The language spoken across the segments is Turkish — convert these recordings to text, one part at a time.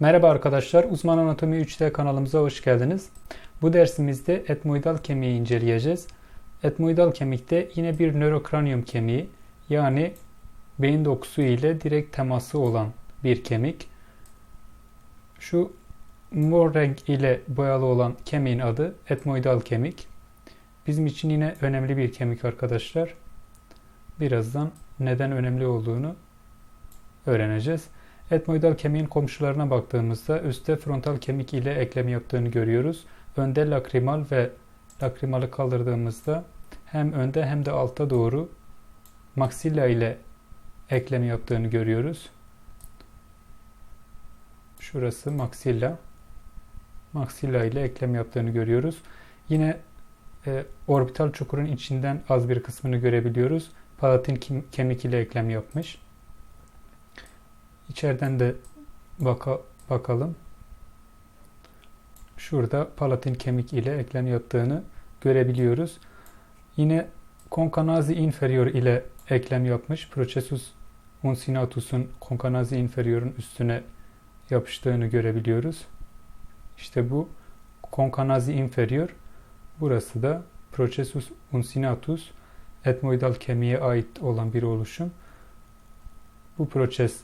Merhaba arkadaşlar, Uzman Anatomi 3D kanalımıza hoş geldiniz. Bu dersimizde etmoidal kemiği inceleyeceğiz. Etmoidal kemikte yine bir nörokranium kemiği yani beyin dokusu ile direkt teması olan bir kemik. Şu mor renk ile boyalı olan kemiğin adı etmoidal kemik. Bizim için yine önemli bir kemik arkadaşlar. Birazdan neden önemli olduğunu öğreneceğiz. Etmoidal kemiğin komşularına baktığımızda üstte frontal kemik ile eklem yaptığını görüyoruz. Önde lakrimal ve lakrimalı kaldırdığımızda hem önde hem de alta doğru maksilla ile eklem yaptığını görüyoruz. Şurası maksilla. Maksilla ile eklem yaptığını görüyoruz. Yine e, orbital çukurun içinden az bir kısmını görebiliyoruz. Palatin kemik ile eklem yapmış. İçeriden de baka, bakalım. Şurada palatin kemik ile eklem yaptığını görebiliyoruz. Yine konkanazi inferior ile eklem yapmış. Processus uncinatus'un konkanazi inferior'un üstüne yapıştığını görebiliyoruz. İşte bu konkanazi inferior. Burası da Processus uncinatus etmoidal kemiğe ait olan bir oluşum. Bu proses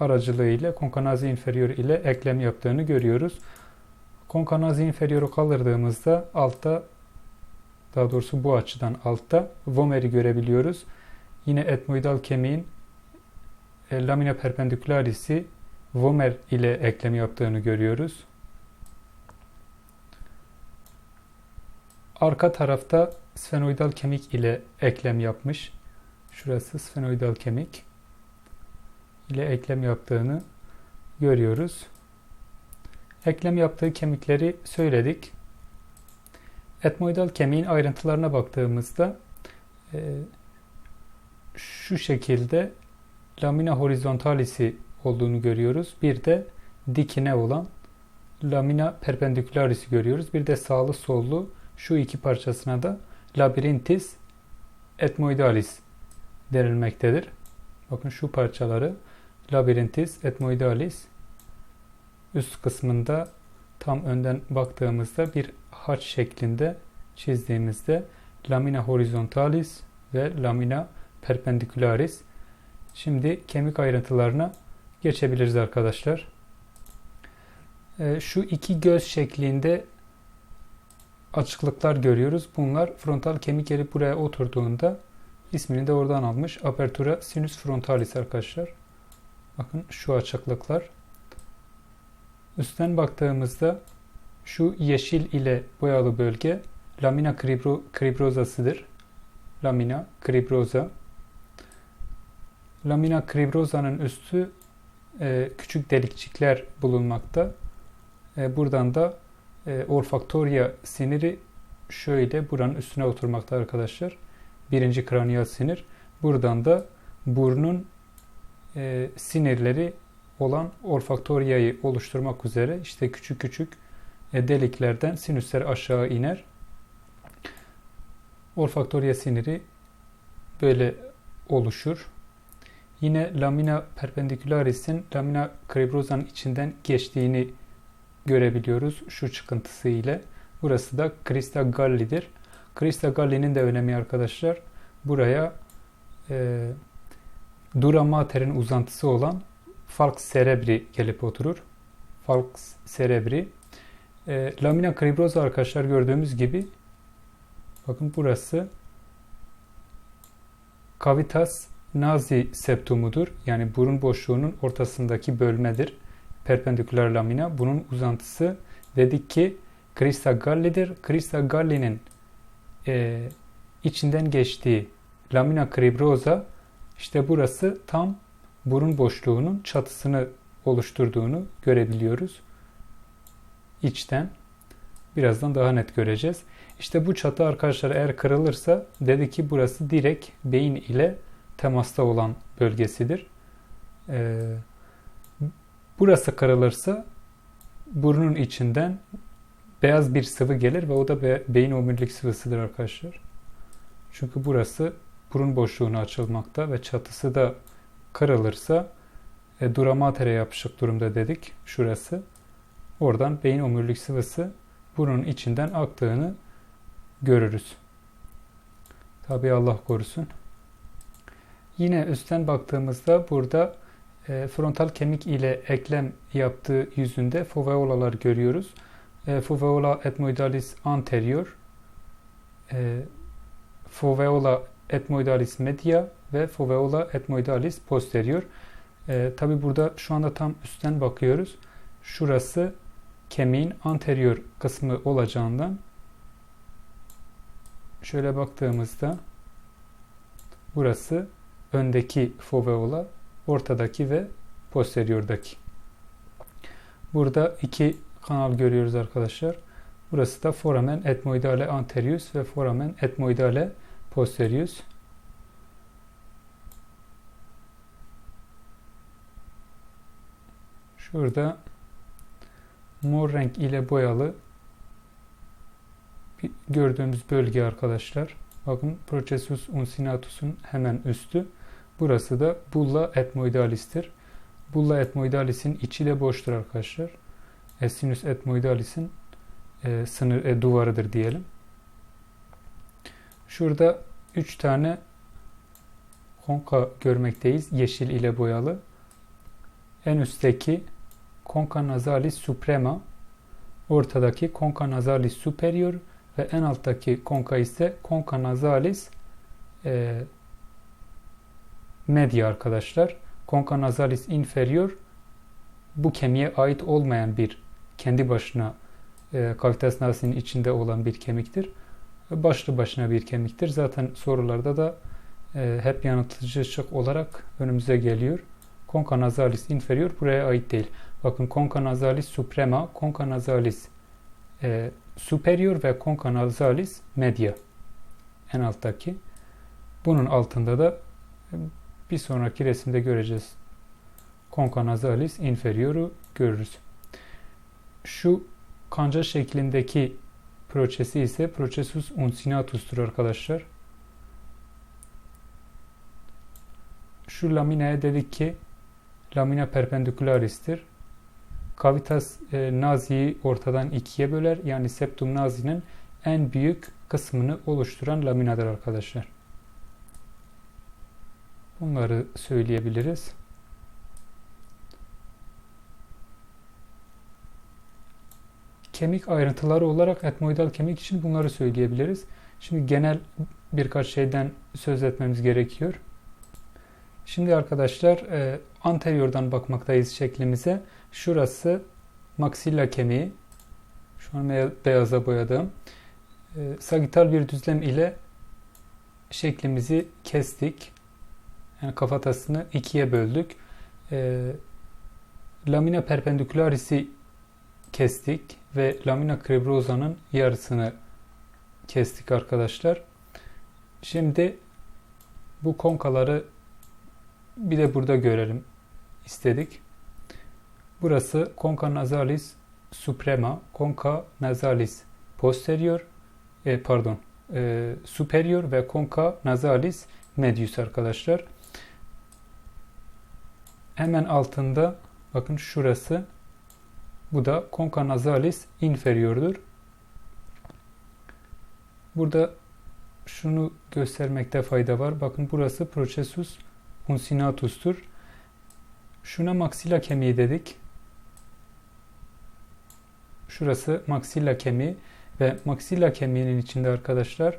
aracılığıyla konkanazi inferior ile eklem yaptığını görüyoruz. Konkanazi inferioru kaldırdığımızda altta daha doğrusu bu açıdan altta vomeri görebiliyoruz. Yine etmoidal kemiğin e, lamina perpendicularis'i vomer ile eklem yaptığını görüyoruz. Arka tarafta sfenoidal kemik ile eklem yapmış. Şurası sfenoidal kemik ile eklem yaptığını görüyoruz. Eklem yaptığı kemikleri söyledik. Etmoidal kemiğin ayrıntılarına baktığımızda e, şu şekilde lamina horizontalis'i olduğunu görüyoruz. Bir de dikine olan lamina perpendicularis'i görüyoruz. Bir de sağlı sollu şu iki parçasına da labirintis etmoidalis denilmektedir. Bakın şu parçaları Labirintis etmoidalis üst kısmında tam önden baktığımızda bir haç şeklinde çizdiğimizde lamina horizontalis ve lamina perpendicularis. Şimdi kemik ayrıntılarına geçebiliriz arkadaşlar. Ee, şu iki göz şeklinde açıklıklar görüyoruz. Bunlar frontal kemik yeri buraya oturduğunda ismini de oradan almış. Apertura sinus frontalis arkadaşlar. Bakın şu açıklıklar. Üstten baktığımızda şu yeşil ile boyalı bölge lamina cribro, cribrosa'sıdır. Lamina cribrosa. Lamina cribrosa'nın üstü e, küçük delikçikler bulunmakta. E, buradan da e, olfaktoria siniri şöyle buranın üstüne oturmakta arkadaşlar. Birinci kraniyal sinir. Buradan da burnun e, sinirleri olan olfaktoriyayı oluşturmak üzere işte küçük küçük e, deliklerden sinüsler aşağı iner. Olfaktoriya siniri böyle oluşur. Yine lamina perpendicularis'in lamina cribrosa'nın içinden geçtiğini görebiliyoruz şu çıkıntısı ile. Burası da Crista galli'dir. Crista galli'nin de önemi arkadaşlar. Buraya e, dura mater'in uzantısı olan falx cerebri gelip oturur. Falx cerebri. E, lamina cribrosa arkadaşlar gördüğümüz gibi bakın burası cavitas nazi septumudur. Yani burun boşluğunun ortasındaki bölmedir. Perpendiküler lamina. Bunun uzantısı dedik ki Crista galli'dir. Crista galli'nin e, içinden geçtiği lamina cribrosa işte burası tam burun boşluğunun çatısını oluşturduğunu görebiliyoruz. İçten. Birazdan daha net göreceğiz. İşte bu çatı arkadaşlar eğer kırılırsa dedi ki burası direkt beyin ile temasta olan bölgesidir. Ee, burası kırılırsa burnun içinden beyaz bir sıvı gelir ve o da be beyin omurilik sıvısıdır arkadaşlar. Çünkü burası burun boşluğunu açılmakta ve çatısı da kırılırsa e, dura mater'e yapışık durumda dedik. Şurası. Oradan beyin omurilik sıvısı burun içinden aktığını görürüz. Tabi Allah korusun. Yine üstten baktığımızda burada e, frontal kemik ile eklem yaptığı yüzünde foveolalar görüyoruz. E, foveola etmoidalis anterior, e, foveola etmoidalis media ve foveola etmoidalis posterior. E, Tabi burada şu anda tam üstten bakıyoruz. Şurası kemiğin anterior kısmı olacağından şöyle baktığımızda burası öndeki foveola, ortadaki ve posteriordaki. Burada iki kanal görüyoruz arkadaşlar. Burası da foramen etmoidale anterius ve foramen etmoidale posterius. Şurada mor renk ile boyalı gördüğümüz bölge arkadaşlar. Bakın Processus uncinatus'un hemen üstü. Burası da bulla etmoidalis'tir. Bulla etmoidalis'in içi de boştur arkadaşlar. E, sinüs etmoidalis'in e, sınır e, duvarıdır diyelim. Şurada 3 tane konka görmekteyiz. Yeşil ile boyalı. En üstteki conca nasalis suprema, ortadaki conca nasalis superior ve en alttaki conca ise conca nasalis e, media arkadaşlar. Conca nasalis inferior bu kemiğe ait olmayan bir kendi başına e, kavitas nasinin içinde olan bir kemiktir. Başlı başına bir kemiktir. Zaten sorularda da e, hep yanıltıcı şık olarak önümüze geliyor. Conca nasalis inferior buraya ait değil. Bakın conca nasalis suprema, conca nasalis e, superior ve conca nasalis media en alttaki. Bunun altında da e, bir sonraki resimde göreceğiz. Conca nasalis inferioru görürüz. Şu kanca şeklindeki proçesi ise processus uncinatus'tur arkadaşlar. Şu laminaya dedik ki lamina perpendicularis'tir. Cavitas e, naziyi ortadan ikiye böler. Yani septum nazinin en büyük kısmını oluşturan laminadır arkadaşlar. Bunları söyleyebiliriz. Kemik ayrıntıları olarak etmoidal kemik için bunları söyleyebiliriz. Şimdi genel birkaç şeyden söz etmemiz gerekiyor. Şimdi arkadaşlar e, anteriordan bakmaktayız şeklimize. Şurası maksilla kemiği. Şu an beyaza boyadım. E, sagital bir düzlem ile şeklimizi kestik. Yani kafatasını ikiye böldük. E, lamina perpendicularis'i kestik ve lamina crebrosa'nın yarısını kestik arkadaşlar. Şimdi bu konkaları bir de burada görelim istedik. Burası conca nasalis suprema, conca nasalis posterior, e, pardon, e, superior ve conca nasalis medius arkadaşlar. Hemen altında bakın şurası bu da conca nasalis inferiordur. Burada şunu göstermekte fayda var. Bakın burası processus uncinatus'tur. Şuna maxilla kemiği dedik. Şurası maxilla kemiği ve maxilla kemiğinin içinde arkadaşlar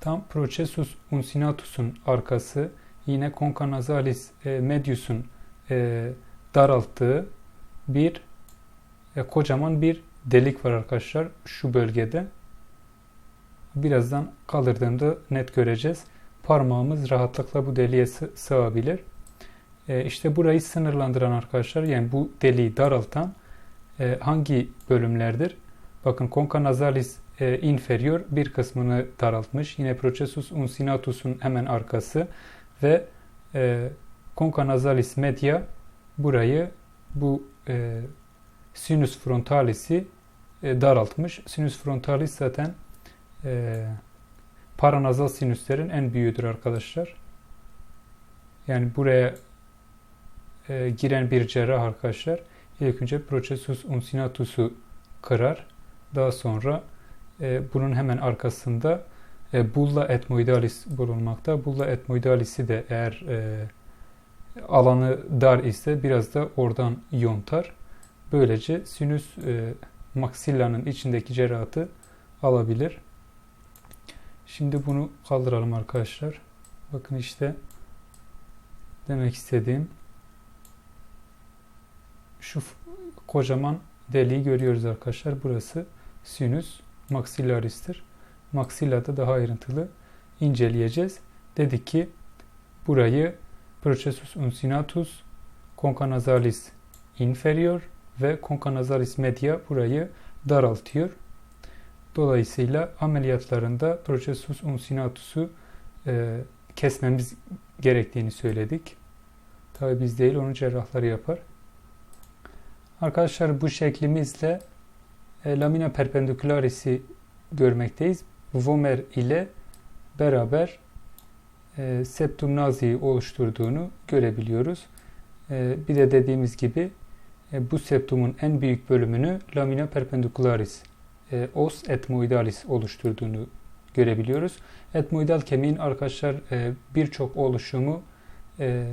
tam processus uncinatus'un arkası yine conca nasalis e, medius'un e, daralttığı bir e, kocaman bir delik var arkadaşlar şu bölgede. Birazdan kaldırdığımda net göreceğiz. Parmağımız rahatlıkla bu deliğe sığabilir. E, işte burayı sınırlandıran arkadaşlar yani bu deliği daraltan e, hangi bölümlerdir? Bakın conca nasalis e, inferior bir kısmını daraltmış. Yine processus uncinatus'un hemen arkası ve e, nasalis media burayı bu e, sinus frontalis'i e, daraltmış. Sinus frontalis zaten e, paranazal sinüslerin en büyüğüdür arkadaşlar. Yani buraya e, giren bir cerrah arkadaşlar ilk önce processus uncinatusu kırar. Daha sonra e, bunun hemen arkasında e, bulla etmoidalis bulunmakta. Bulla etmoidalisi de eğer e, alanı dar ise biraz da oradan yontar. Böylece sinüs e, maksillanın içindeki cerrahatı alabilir. Şimdi bunu kaldıralım arkadaşlar. Bakın işte demek istediğim şu kocaman deliği görüyoruz arkadaşlar. Burası sinüs maxillaris'tir. Maxillada daha ayrıntılı inceleyeceğiz. Dedik ki burayı processus uncinatus, conca nasalis inferior ve conca nasalis media burayı daraltıyor. Dolayısıyla ameliyatlarında processus uncinatus'u e, kesmemiz gerektiğini söyledik. Tabi biz değil, onu cerrahları yapar. Arkadaşlar bu şeklimizle e, lamina perpendicularis'i görmekteyiz. Vomer ile beraber e, septum nazi'yi oluşturduğunu görebiliyoruz. E, bir de dediğimiz gibi bu septumun en büyük bölümünü lamina perpendicularis, e, os etmoidalis oluşturduğunu görebiliyoruz. Etmoidal kemiğin arkadaşlar e, birçok oluşumu e,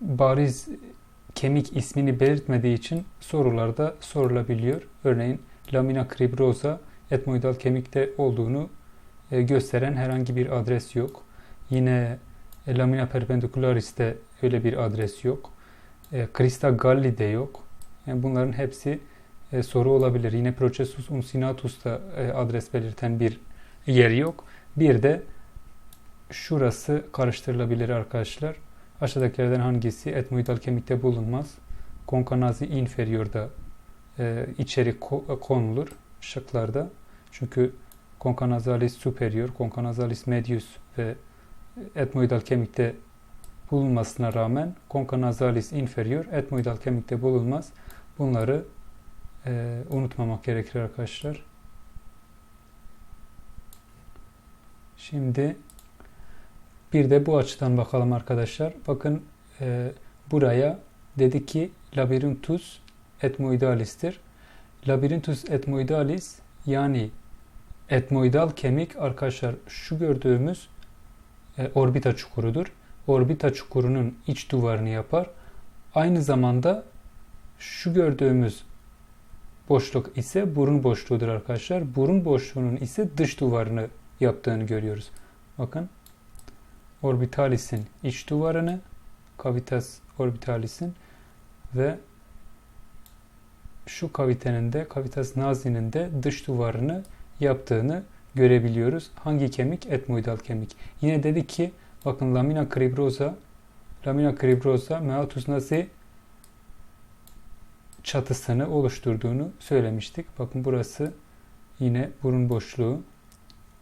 bariz kemik ismini belirtmediği için sorularda sorulabiliyor. Örneğin lamina cribrosa etmoidal kemikte olduğunu e, gösteren herhangi bir adres yok. Yine e, lamina perpendicularis'te öyle bir adres yok. E, Crista galli yok. Yani bunların hepsi e, soru olabilir. Yine processus uncinatus'ta e, adres belirten bir yer yok. Bir de şurası karıştırılabilir arkadaşlar. Aşağıdakilerden hangisi etmoidal kemikte bulunmaz? Konkanazi inferior'da e, içeri konulur şıklarda. Çünkü konkanazalis superior, konkanazalis medius ve etmoidal kemikte bulunmasına rağmen konkanazalis inferior etmoidal kemikte bulunmaz. Bunları e, unutmamak gerekir arkadaşlar. Şimdi bir de bu açıdan bakalım arkadaşlar. Bakın e, buraya dedi ki labirintus etmoidalis'tir. Labirintus etmoidalis yani etmoidal kemik arkadaşlar şu gördüğümüz e, orbita çukurudur. Orbita çukurunun iç duvarını yapar. Aynı zamanda şu gördüğümüz boşluk ise burun boşluğudur arkadaşlar. Burun boşluğunun ise dış duvarını yaptığını görüyoruz. Bakın orbitalisin iç duvarını cavitas orbitalisin ve şu kavitenin de cavitas nazinin de dış duvarını yaptığını görebiliyoruz. Hangi kemik? Etmoidal kemik. Yine dedik ki bakın lamina cribrosa lamina cribrosa meatus nazi çatısını oluşturduğunu söylemiştik. Bakın burası yine burun boşluğu.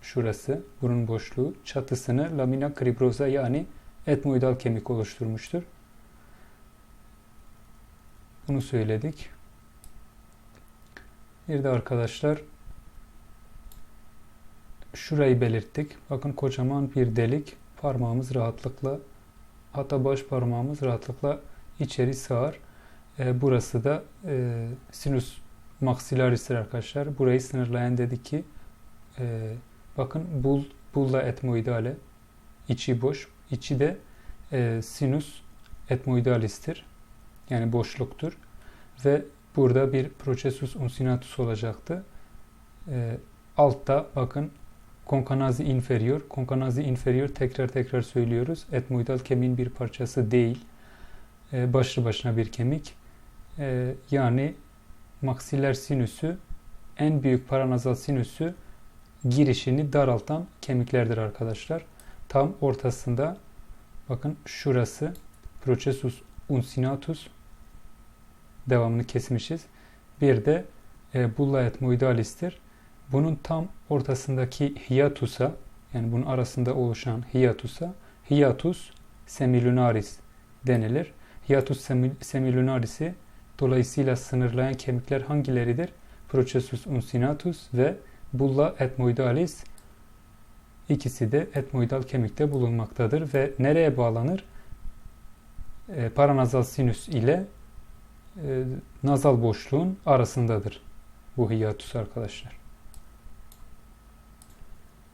Şurası burun boşluğu. Çatısını lamina cribrosa yani etmoidal kemik oluşturmuştur. Bunu söyledik. Bir de arkadaşlar şurayı belirttik. Bakın kocaman bir delik. Parmağımız rahatlıkla hatta baş parmağımız rahatlıkla içeri sığar. E, burası da e, sinüs maxillaris'tir arkadaşlar. Burayı sınırlayan dedi ki e, bakın bul, bulla etmoidale içi boş. içi de e, sinüs etmoidalis'tir. Yani boşluktur. Ve burada bir processus uncinatus olacaktı. E, altta bakın konkanazi inferior. Konkanazi inferior tekrar tekrar söylüyoruz. Etmoidal kemiğin bir parçası değil. E, başlı başına bir kemik. E, yani maksiller sinüsü en büyük paranazal sinüsü girişini daraltan kemiklerdir arkadaşlar. Tam ortasında bakın şurası processus uncinatus devamını kesmişiz. Bir de e, bulla etmoidalis'tir. Bunun tam ortasındaki hiatusa yani bunun arasında oluşan hiatusa hiatus semilunaris denilir. Hiatus semilunaris'i dolayısıyla sınırlayan kemikler hangileridir? Processus uncinatus ve bulla etmoidalis ikisi de etmoidal kemikte bulunmaktadır ve nereye bağlanır? e, paranazal sinüs ile e, nazal boşluğun arasındadır bu hiatus arkadaşlar.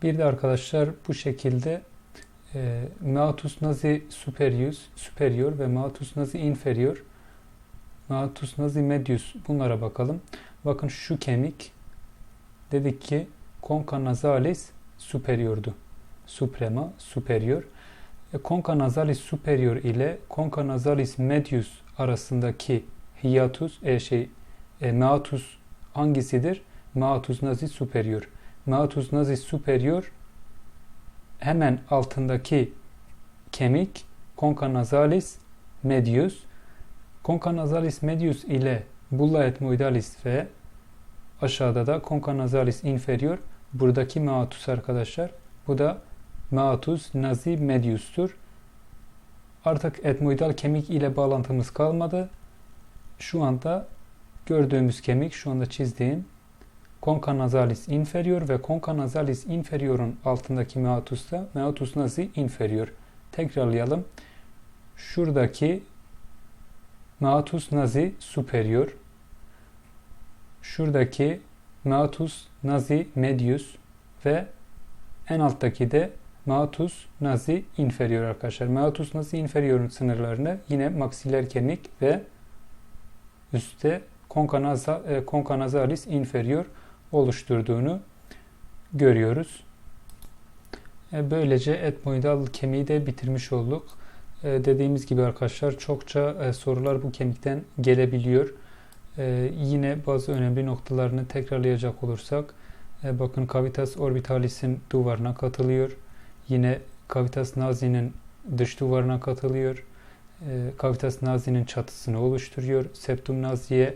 Bir de arkadaşlar bu şekilde e, meatus nazi superius, superior ve meatus nazi inferior, meatus nazi medius bunlara bakalım. Bakın şu kemik dedik ki conca nasalis superiordu. Suprema, superior. E, conca nasalis superior ile conca nasalis medius arasındaki hiatus, e, şey, e, meatus hangisidir? Meatus nazi superior. Meatus nazi superior hemen altındaki kemik conca nasalis medius. Conca nasalis medius ile bulla etmoidalis ve aşağıda da conca nasalis inferior buradaki meatus arkadaşlar. Bu da meatus nazi medius'tur. Artık etmoidal kemik ile bağlantımız kalmadı. Şu anda gördüğümüz kemik şu anda çizdiğim conca nasalis inferior ve conca nasalis inferior'un altındaki meatus da meatus nazi inferior. Tekrarlayalım. Şuradaki meatus nazi superior. Şuradaki meatus nazi medius ve en alttaki de meatus nazi inferior arkadaşlar. Meatus nazi inferior'un sınırlarını yine maksiler kemik ve üstte nasa, e, nasalis inferior oluşturduğunu görüyoruz. E, böylece etmoidal kemiği de bitirmiş olduk. E, dediğimiz gibi arkadaşlar çokça e, sorular bu kemikten gelebiliyor. Yine bazı önemli noktalarını tekrarlayacak olursak bakın cavitas orbitalis'in duvarına katılıyor. Yine cavitas nazi'nin dış duvarına katılıyor. Cavitas nazi'nin çatısını oluşturuyor. Septum nazi'ye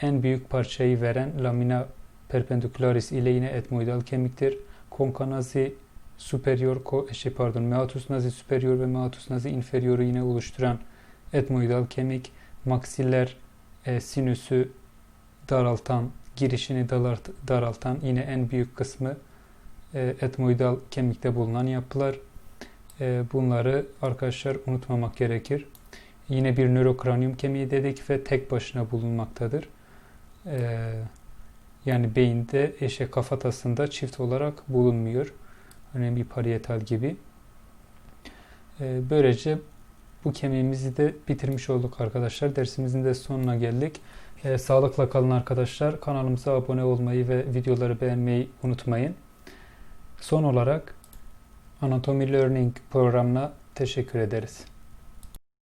en büyük parçayı veren lamina perpendicularis ile yine etmoidal kemiktir. Conca nazi superior, şey pardon, meatus nazi superior ve meatus nazi inferioru yine oluşturan etmoidal kemik. Maksiller e, sinüsü daraltan, girişini daraltan yine en büyük kısmı e, etmoidal kemikte bulunan yapılar. E, bunları arkadaşlar unutmamak gerekir. Yine bir nörokranium kemiği dedik ve tek başına bulunmaktadır. E, yani beyinde eşe kafatasında çift olarak bulunmuyor. Örneğin bir parietal gibi. E, böylece bu kemiğimizi de bitirmiş olduk arkadaşlar. Dersimizin de sonuna geldik. E, sağlıkla kalın arkadaşlar. Kanalımıza abone olmayı ve videoları beğenmeyi unutmayın. Son olarak Anatomy Learning programına teşekkür ederiz.